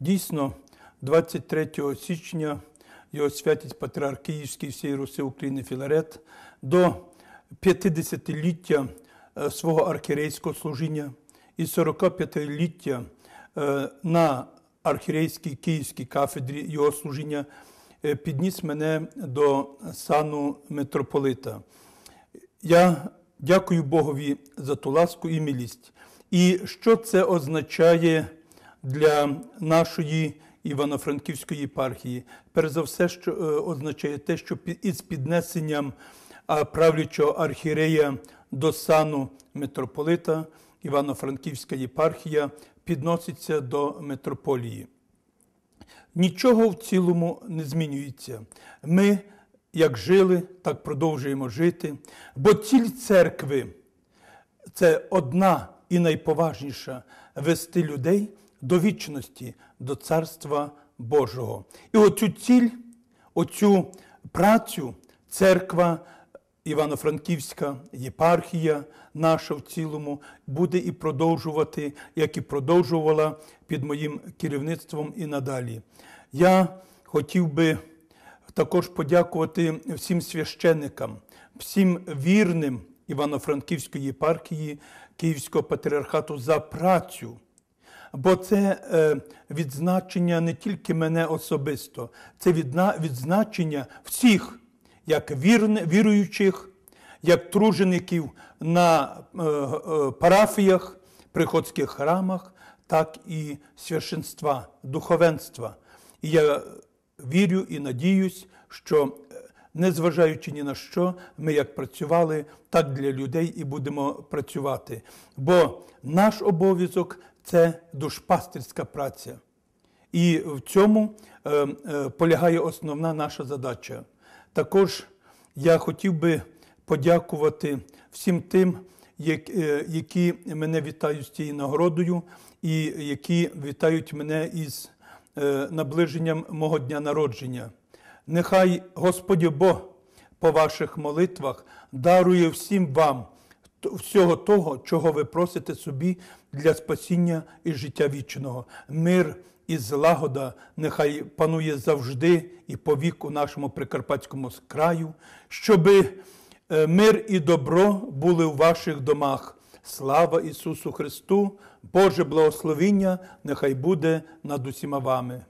Дійсно, 23 січня його святість Патріарх Київський всієї Руси України Філарет до 50-ліття е, свого архірейського служіння і 45-ліття е, на архірейській Київській кафедрі його служіння е, підніс мене до сану митрополита. Я дякую Богові за ту ласку і милість. І що це означає для нашої Івано-Франківської єпархії? Перш за все, що е, означає те, що із піднесенням правлячого архірея до сану митрополита Івано-Франківська єпархія підноситься до митрополії. Нічого в цілому не змінюється. Ми, як жили, так продовжуємо жити. Бо ціль церкви це одна і найповажніша вести людей до вічності, до Царства Божого. І оцю ціль, оцю працю церква Івано-Франківська єпархія наша в цілому буде і продовжувати, як і продовжувала під моїм керівництвом і надалі. Я хотів би також подякувати всім священникам, всім вірним Івано-Франківської єпархії Київського патріархату за працю. Бо це е, відзначення не тільки мене особисто, це відзначення всіх як віруючих, як тружеників на е, е, парафіях, приходських храмах, так і священства, духовенства. І я вірю і надіюсь, що, незважаючи ні на що, ми як працювали, так для людей і будемо працювати. Бо наш обов'язок це душпастерська праця. І в цьому полягає основна наша задача. Також я хотів би подякувати всім тим, е, які мене вітають з цією нагородою, і які вітають мене із е, наближенням мого дня народження. Нехай Господь Бог по ваших молитвах дарує всім вам всього того, чого ви просите собі для спасіння і життя вічного. Мир і злагода нехай панує завжди і по віку нашому прикарпатському краю, щоби е, мир і добро були у ваших домах. Слава Ісусу Христу, Боже благословіння, нехай буде над усіма вами.